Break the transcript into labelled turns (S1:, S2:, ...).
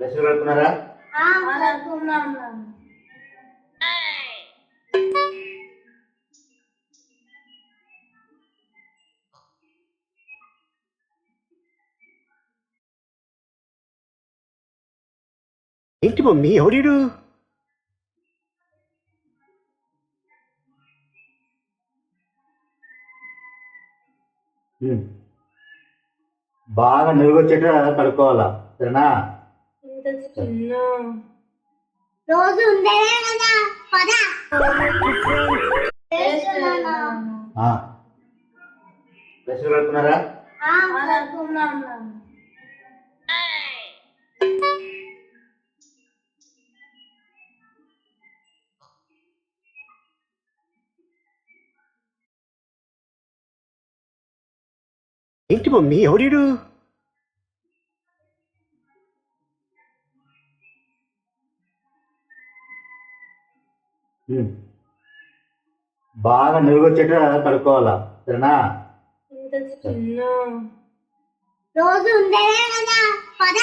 S1: బ్రష్లు కడుక్కున్నారా
S2: ఏంటి మమ్మీ? ఎవడీడు
S1: ఉమ్. బాగా నిలుగొచ్చేట కడుక్కోవాలా. సరేనా?
S3: రోజు ఉండేదే కదా. పద.
S1: ఆ. బ్రష్లు కడుక్కున్నారా?
S2: ఏంటి మమ్మీ ఎవడీడు.
S1: బాగా నిలుగొచ్చేట కడుక్కోవాలా సరేనా?
S3: రోజు ఉండేదే కదా పద.